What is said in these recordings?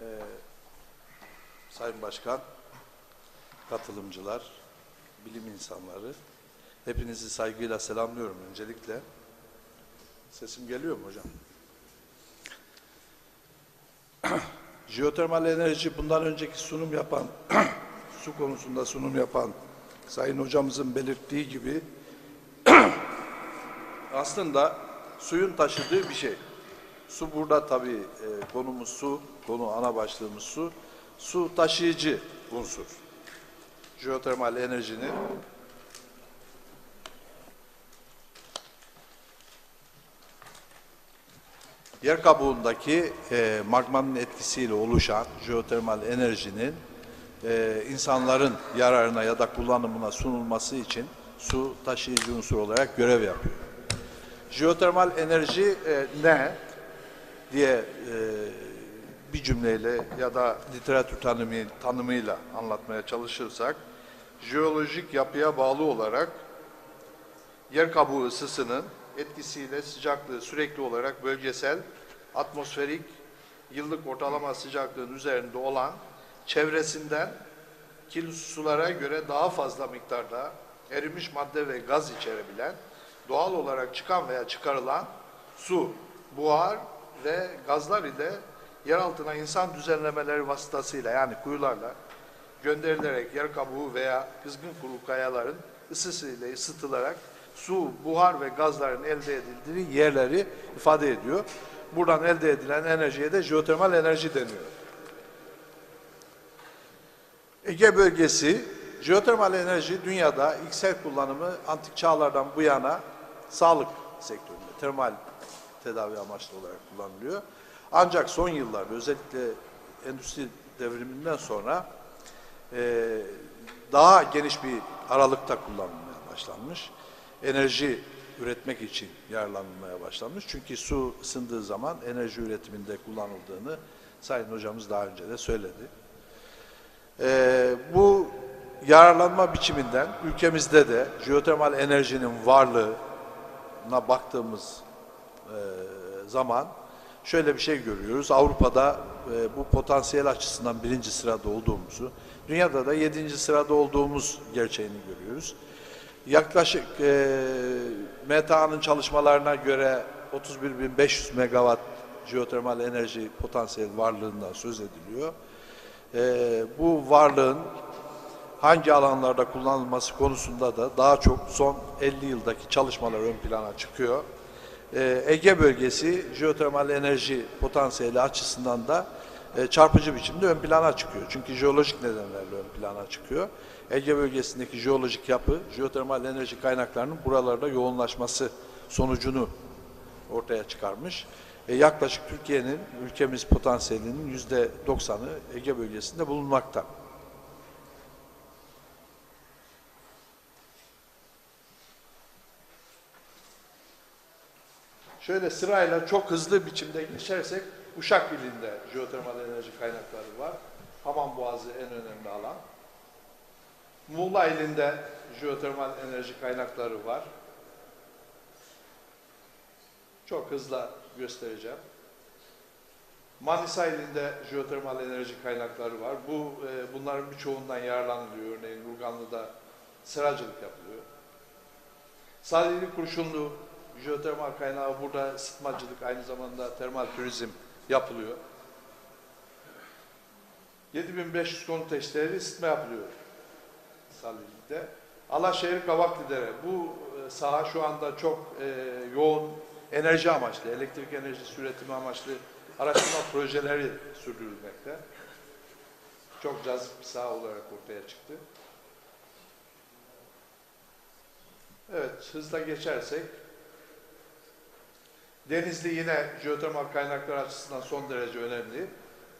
Ee, Sayın Başkan, katılımcılar, bilim insanları, hepinizi saygıyla selamlıyorum öncelikle. Sesim geliyor mu hocam? Jeotermal enerji bundan önceki sunum yapan, su konusunda sunum yapan Sayın Hocamızın belirttiği gibi aslında suyun taşıdığı bir şey. Su burada tabii e, konumuz su, konu ana başlığımız su. Su taşıyıcı unsur. Jeotermal enerjinin yer kabuğundaki e, magmanın etkisiyle oluşan jeotermal enerjinin e, insanların yararına ya da kullanımına sunulması için su taşıyıcı unsur olarak görev yapıyor. Jeotermal enerji e, ne diye e, bir cümleyle ya da literatür tanımı, tanımıyla anlatmaya çalışırsak, jeolojik yapıya bağlı olarak yer kabuğu ısısının etkisiyle sıcaklığı sürekli olarak bölgesel, atmosferik, yıllık ortalama sıcaklığın üzerinde olan çevresinden kirli sulara göre daha fazla miktarda erimiş madde ve gaz içerebilen, doğal olarak çıkan veya çıkarılan su, buhar ve gazlar ile yer altına insan düzenlemeleri vasıtasıyla yani kuyularla gönderilerek yer kabuğu veya kızgın kuru kayaların ısısıyla ısıtılarak su, buhar ve gazların elde edildiği yerleri ifade ediyor. Buradan elde edilen enerjiye de jeotermal enerji deniyor. Ege bölgesi jeotermal enerji dünyada ilksel kullanımı antik çağlardan bu yana sağlık sektöründe termal tedavi amaçlı olarak kullanılıyor. Ancak son yıllarda özellikle endüstri devriminden sonra e, daha geniş bir aralıkta kullanılmaya başlanmış. Enerji üretmek için yararlanılmaya başlanmış. Çünkü su ısındığı zaman enerji üretiminde kullanıldığını Sayın Hocamız daha önce de söyledi. Ee, bu yararlanma biçiminden ülkemizde de jeotermal enerjinin varlığına baktığımız e, zaman şöyle bir şey görüyoruz. Avrupa'da e, bu potansiyel açısından birinci sırada olduğumuzu, dünyada da yedinci sırada olduğumuz gerçeğini görüyoruz. Yaklaşık e, META'nın çalışmalarına göre 31.500 megawatt jeotermal enerji potansiyel varlığından söz ediliyor. E, bu varlığın hangi alanlarda kullanılması konusunda da daha çok son 50 yıldaki çalışmalar ön plana çıkıyor. E, Ege bölgesi jeotermal enerji potansiyeli açısından da e, çarpıcı biçimde ön plana çıkıyor. Çünkü jeolojik nedenlerle ön plana çıkıyor. Ege bölgesindeki jeolojik yapı, jeotermal enerji kaynaklarının buralarda yoğunlaşması sonucunu ortaya çıkarmış. E, yaklaşık Türkiye'nin, ülkemiz potansiyelinin yüzde doksanı Ege bölgesinde bulunmakta. Şöyle sırayla çok hızlı biçimde geçersek Uşak ilinde jeotermal enerji kaynakları var. Haman Boğazı en önemli alan. Muğla ilinde jeotermal enerji kaynakları var. Çok hızlı göstereceğim. Manisa ilinde jeotermal enerji kaynakları var. Bu e, bunların birçoğundan yararlanılıyor. Örneğin Urganlı'da sıracılık yapılıyor. Salihli Kurşunlu jeotermal kaynağı burada ısıtmacılık aynı zamanda termal turizm yapılıyor. 7500 konut eşdeğeri ısıtma yapılıyor Salihli'de. Alaşehir Kavaklıdere. Bu e, saha şu anda çok e, yoğun enerji amaçlı, elektrik enerjisi üretimi amaçlı araştırma projeleri sürdürülmekte. Çok cazip bir saha olarak ortaya çıktı. Evet, hızla geçersek Denizli yine jeotermal kaynaklar açısından son derece önemli.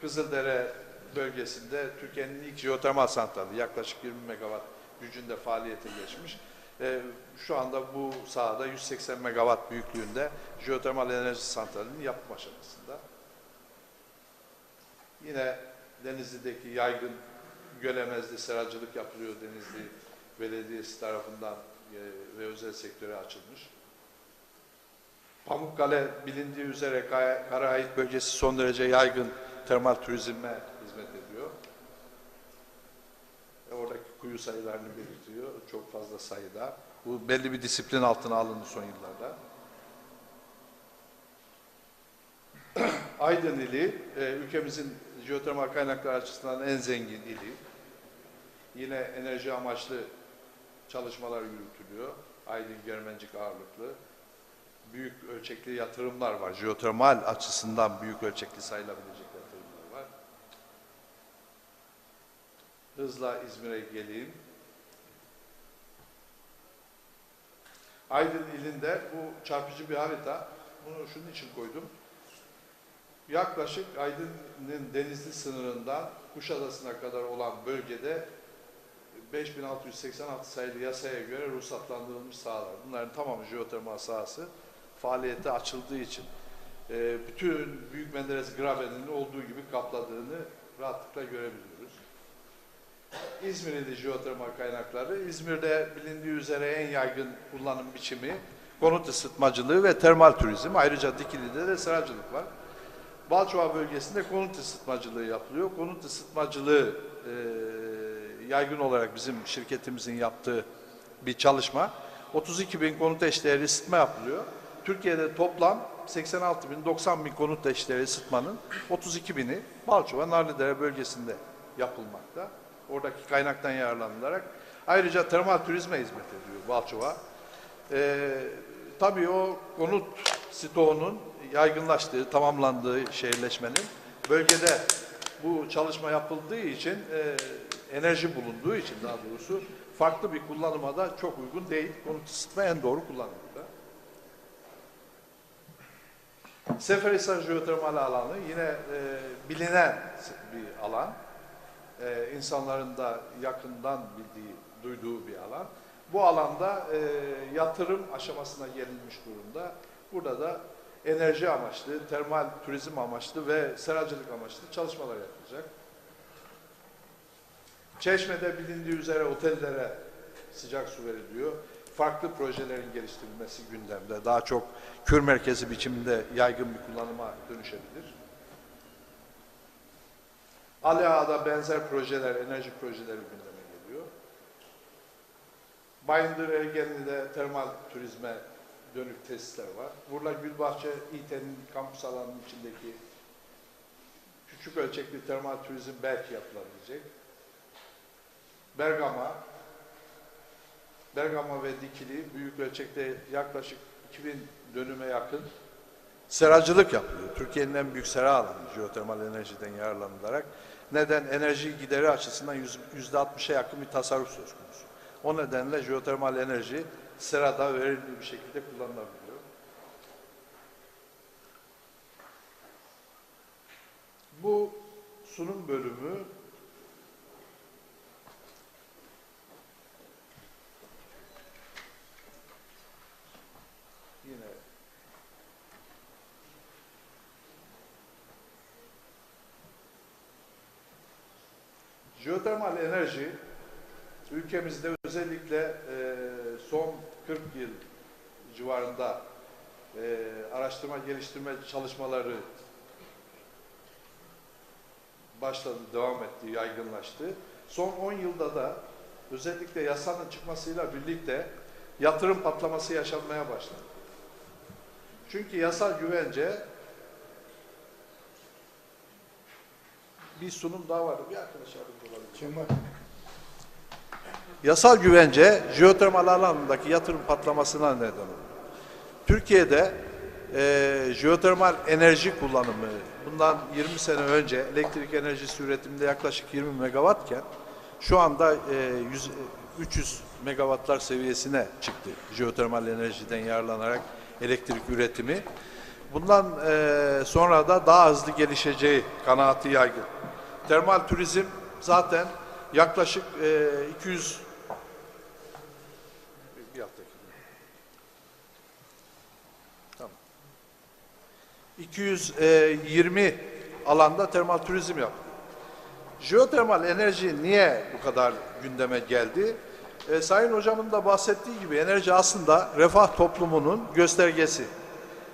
Kızıldere bölgesinde Türkiye'nin ilk jeotermal santrali yaklaşık 20 megawatt gücünde faaliyete geçmiş. Ee, şu anda bu sahada 180 megawatt büyüklüğünde jeotermal enerji santralinin yapım aşamasında. Yine Denizli'deki yaygın Gölemez'de seracılık yapılıyor Denizli Belediyesi tarafından e, ve özel sektöre açılmış. Pamukkale bilindiği üzere Karaait bölgesi son derece yaygın termal turizme hizmet ediyor. E, oradaki kuyu sayılarını belirtiyor. Çok fazla sayıda. Bu belli bir disiplin altına alındı son yıllarda. Aydın ili e, ülkemizin jeotermal kaynaklar açısından en zengin ili. Yine enerji amaçlı çalışmalar yürütülüyor. Aydın Germencik ağırlıklı. Büyük ölçekli yatırımlar var. Jeotermal açısından büyük ölçekli sayılabilecek yatırımlar var. Hızla İzmir'e geleyim. Aydın ilinde bu çarpıcı bir harita. Bunu şunun için koydum. Yaklaşık Aydın'ın denizli sınırından Kuşadası'na kadar olan bölgede 5686 sayılı yasaya göre ruhsatlandırılmış sahalar. Bunların tamamı jeotermal sahası faaliyete açıldığı için e, bütün Büyük Menderes Graben'in olduğu gibi kapladığını rahatlıkla görebiliyoruz. İzmir'in jeotermal kaynakları, İzmir'de bilindiği üzere en yaygın kullanım biçimi konut ısıtmacılığı ve termal turizm. Ayrıca Dikili'de de seracılık var. Balçova bölgesinde konut ısıtmacılığı yapılıyor. Konut ısıtmacılığı e, yaygın olarak bizim şirketimizin yaptığı bir çalışma. 32 bin konut eşdeğeri ısıtma yapılıyor. Türkiye'de toplam 86 bin, 90 bin konut eşdeğeri ısıtmanın 32 bini Balçova, Narlıdere bölgesinde yapılmakta. Oradaki kaynaktan yararlanılarak. Ayrıca termal turizme hizmet ediyor Balçova. Ee, tabii o konut stoğunun yaygınlaştığı, tamamlandığı şehirleşmenin bölgede bu çalışma yapıldığı için, e, enerji bulunduğu için daha doğrusu farklı bir kullanıma da çok uygun değil. Konut ısıtma en doğru kullanım burada. Seferihisar jeotermal alanı yine e, bilinen bir alan. E, insanların da yakından bildiği, duyduğu bir alan. Bu alanda e, yatırım aşamasına gelinmiş durumda. Burada da enerji amaçlı, termal turizm amaçlı ve seracılık amaçlı çalışmalar yapılacak. Çeşme'de bilindiği üzere otellere sıcak su veriliyor. Farklı projelerin geliştirilmesi gündemde. Daha çok kür merkezi biçiminde yaygın bir kullanıma dönüşebilir. Ali Ağa'da benzer projeler, enerji projeleri gündeme geliyor. Bayındır Ergenli'de termal turizme dönük tesisler var. Burla Gülbahçe İT'nin kampüs alanının içindeki küçük ölçekli termal turizm belki yapılabilecek. Bergama, Bergama ve Dikili büyük ölçekte yaklaşık 2000 dönüme yakın seracılık yapılıyor. Türkiye'nin en büyük sera alanı jeotermal enerjiden yararlanılarak. Neden? Enerji gideri açısından yüzde 60'a yakın bir tasarruf söz konusu. O nedenle jeotermal enerji serada verimli bir şekilde kullanılabiliyor. Bu sunum bölümü yine jeotermal enerji ülkemizde özellikle e, son 40 yıl civarında e, araştırma geliştirme çalışmaları başladı, devam etti, yaygınlaştı. Son 10 yılda da özellikle yasanın çıkmasıyla birlikte yatırım patlaması yaşanmaya başladı. Çünkü yasal güvence bir sunum daha vardı. Bir arkadaş yardımcı olabilir. Kim var? Yasal güvence jeotermal alanındaki yatırım patlamasına neden oldu. Türkiye'de e, jeotermal enerji kullanımı bundan 20 sene önce elektrik enerjisi üretiminde yaklaşık 20 megawattken şu anda e, 100, 300 megawattlar seviyesine çıktı jeotermal enerjiden yararlanarak elektrik üretimi. Bundan e, sonra da daha hızlı gelişeceği kanaati yaygın. Termal turizm zaten yaklaşık e, 200 bir. Tamam. 220 alanda termal turizm yaptı. Jeotermal enerji niye bu kadar gündeme geldi? E, Sayın Hocamın da bahsettiği gibi enerji aslında refah toplumunun göstergesi.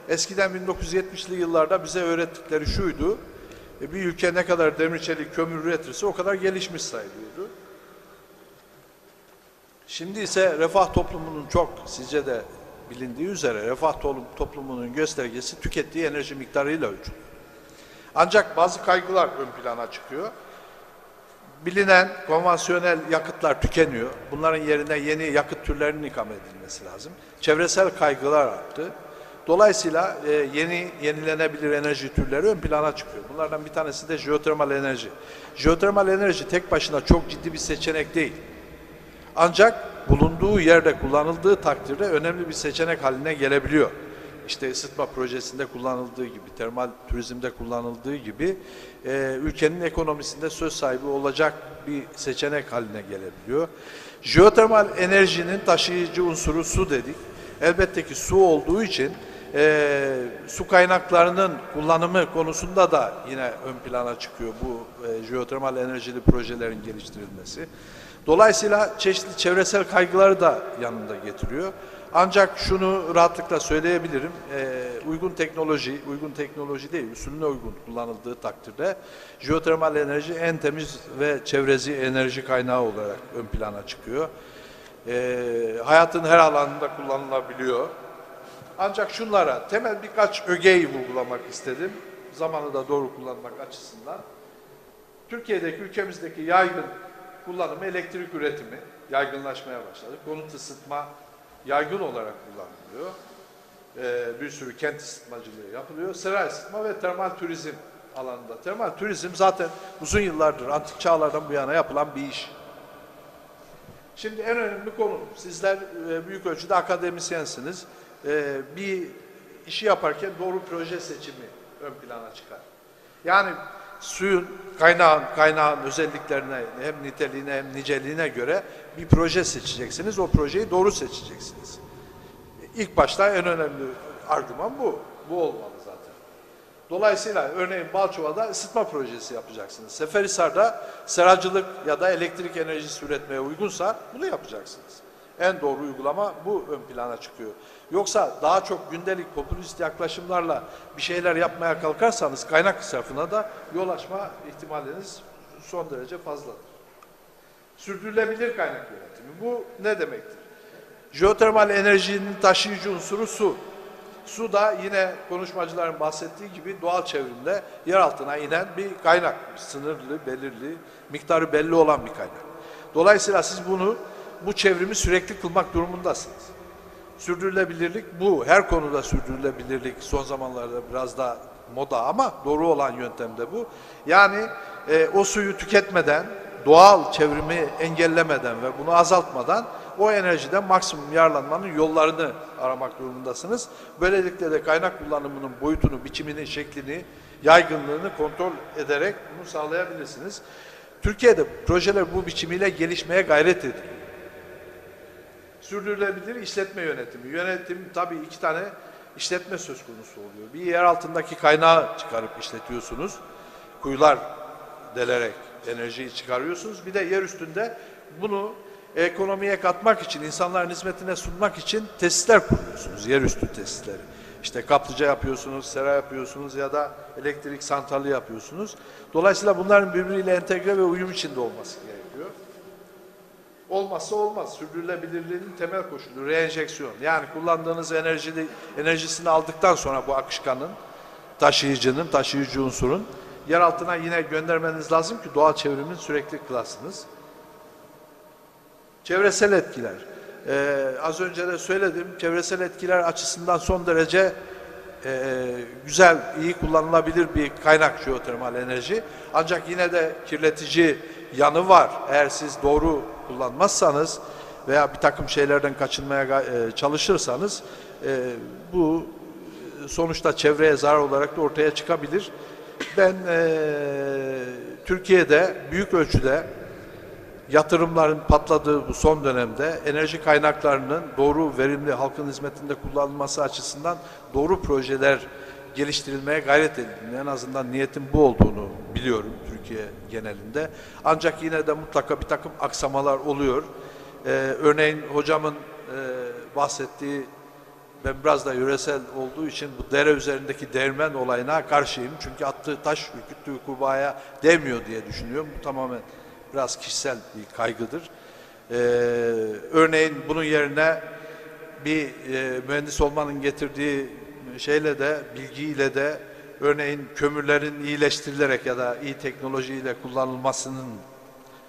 Eskiden 1970'li yıllarda bize öğrettikleri şuydu. E, bir ülke ne kadar demir çelik kömür üretirse o kadar gelişmiş sayılıyordu. Şimdi ise refah toplumunun çok sizce de bilindiği üzere refah toplumunun göstergesi tükettiği enerji miktarıyla ölçülüyor. Ancak bazı kaygılar ön plana çıkıyor. Bilinen konvansiyonel yakıtlar tükeniyor. Bunların yerine yeni yakıt türlerinin ikame edilmesi lazım. Çevresel kaygılar arttı. Dolayısıyla e, yeni yenilenebilir enerji türleri ön plana çıkıyor. Bunlardan bir tanesi de jeotermal enerji. Jeotermal enerji tek başına çok ciddi bir seçenek değil. Ancak bulunduğu yerde kullanıldığı takdirde önemli bir seçenek haline gelebiliyor. İşte ısıtma projesinde kullanıldığı gibi, termal turizmde kullanıldığı gibi e, ülkenin ekonomisinde söz sahibi olacak bir seçenek haline gelebiliyor. Jeotermal enerjinin taşıyıcı unsuru su dedik. Elbette ki su olduğu için e, su kaynaklarının kullanımı konusunda da yine ön plana çıkıyor bu e, jeotermal enerjili projelerin geliştirilmesi. Dolayısıyla çeşitli çevresel kaygıları da yanında getiriyor. Ancak şunu rahatlıkla söyleyebilirim, e, uygun teknoloji, uygun teknoloji değil, usulüne uygun kullanıldığı takdirde jeotermal enerji en temiz ve çevreci enerji kaynağı olarak ön plana çıkıyor. E, hayatın her alanında kullanılabiliyor. Ancak şunlara temel birkaç ögeyi vurgulamak istedim. Zamanı da doğru kullanmak açısından. Türkiye'deki, ülkemizdeki yaygın kullanımı elektrik üretimi yaygınlaşmaya başladı. Konut ısıtma yaygın olarak kullanılıyor. Ee, bir sürü kent ısıtmacılığı yapılıyor. Saray ısıtma ve termal turizm alanında. Termal turizm zaten uzun yıllardır, antik çağlardan bu yana yapılan bir iş. Şimdi en önemli konu, sizler e, büyük ölçüde akademisyensiniz. E, bir işi yaparken doğru proje seçimi ön plana çıkar. Yani suyun, kaynağın, kaynağın özelliklerine hem niteliğine hem niceliğine göre bir proje seçeceksiniz. O projeyi doğru seçeceksiniz. İlk başta en önemli argüman bu. Bu olmalı. Dolayısıyla örneğin Balçova'da ısıtma projesi yapacaksınız. Seferihisar'da seracılık ya da elektrik enerjisi üretmeye uygunsa bunu yapacaksınız. En doğru uygulama bu ön plana çıkıyor. Yoksa daha çok gündelik popülist yaklaşımlarla bir şeyler yapmaya kalkarsanız kaynak israfına da yol açma ihtimaliniz son derece fazladır. Sürdürülebilir kaynak yönetimi. Bu ne demektir? Jeotermal enerjinin taşıyıcı unsuru su. Su da yine konuşmacıların bahsettiği gibi doğal çevrimde yer altına inen bir kaynak. Sınırlı, belirli, miktarı belli olan bir kaynak. Dolayısıyla siz bunu, bu çevrimi sürekli kılmak durumundasınız. Sürdürülebilirlik bu. Her konuda sürdürülebilirlik son zamanlarda biraz da moda ama doğru olan yöntem de bu. Yani e, o suyu tüketmeden, doğal çevrimi engellemeden ve bunu azaltmadan o enerjiden maksimum yararlanmanın yollarını aramak durumundasınız. Böylelikle de kaynak kullanımının boyutunu, biçimini, şeklini, yaygınlığını kontrol ederek bunu sağlayabilirsiniz. Türkiye'de projeler bu biçimiyle gelişmeye gayret ediliyor. Sürdürülebilir işletme yönetimi. Yönetim tabii iki tane işletme söz konusu oluyor. Bir yer altındaki kaynağı çıkarıp işletiyorsunuz. Kuyular delerek enerjiyi çıkarıyorsunuz. Bir de yer üstünde bunu ekonomiye katmak için, insanların hizmetine sunmak için tesisler kuruyorsunuz. Yerüstü tesisleri. İşte kaplıca yapıyorsunuz, sera yapıyorsunuz ya da elektrik santrali yapıyorsunuz. Dolayısıyla bunların birbiriyle entegre ve uyum içinde olması gerekiyor. Olmazsa olmaz. Sürdürülebilirliğin temel koşulu reenjeksiyon. Yani kullandığınız enerjili, enerjisini aldıktan sonra bu akışkanın, taşıyıcının, taşıyıcı unsurun yer altına yine göndermeniz lazım ki doğal çevrimin sürekli kılasınız. Çevresel etkiler. Ee, az önce de söyledim. Çevresel etkiler açısından son derece e, güzel, iyi kullanılabilir bir kaynak jeotermal enerji. Ancak yine de kirletici yanı var. Eğer siz doğru kullanmazsanız veya bir takım şeylerden kaçınmaya e, çalışırsanız e, bu sonuçta çevreye zarar olarak da ortaya çıkabilir. Ben e, Türkiye'de büyük ölçüde yatırımların patladığı bu son dönemde enerji kaynaklarının doğru, verimli halkın hizmetinde kullanılması açısından doğru projeler geliştirilmeye gayret edildiğini, en azından niyetin bu olduğunu biliyorum Türkiye genelinde. Ancak yine de mutlaka bir takım aksamalar oluyor. Ee, örneğin hocamın e, bahsettiği ben biraz da yöresel olduğu için bu dere üzerindeki değirmen olayına karşıyım. Çünkü attığı taş ürküttüğü kurbağaya değmiyor diye düşünüyorum. Bu tamamen biraz kişisel bir kaygıdır. Ee, örneğin bunun yerine bir e, mühendis olmanın getirdiği şeyle de bilgiyle de örneğin kömürlerin iyileştirilerek ya da iyi teknolojiyle kullanılmasının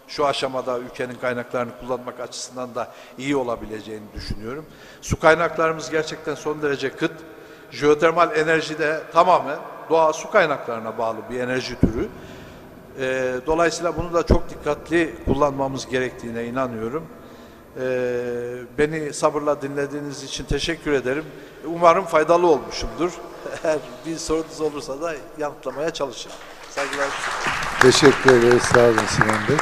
şu aşamada ülkenin kaynaklarını kullanmak açısından da iyi olabileceğini düşünüyorum. Su kaynaklarımız gerçekten son derece kıt. Jeotermal enerji de tamamen doğa su kaynaklarına bağlı bir enerji türü. Ee, dolayısıyla bunu da çok dikkatli kullanmamız gerektiğine inanıyorum. Ee, beni sabırla dinlediğiniz için teşekkür ederim. Umarım faydalı olmuşumdur. Eğer bir sorunuz olursa da yanıtlamaya çalışırım. Saygılar. Teşekkür ederiz. Sağ olun Sinan Bey.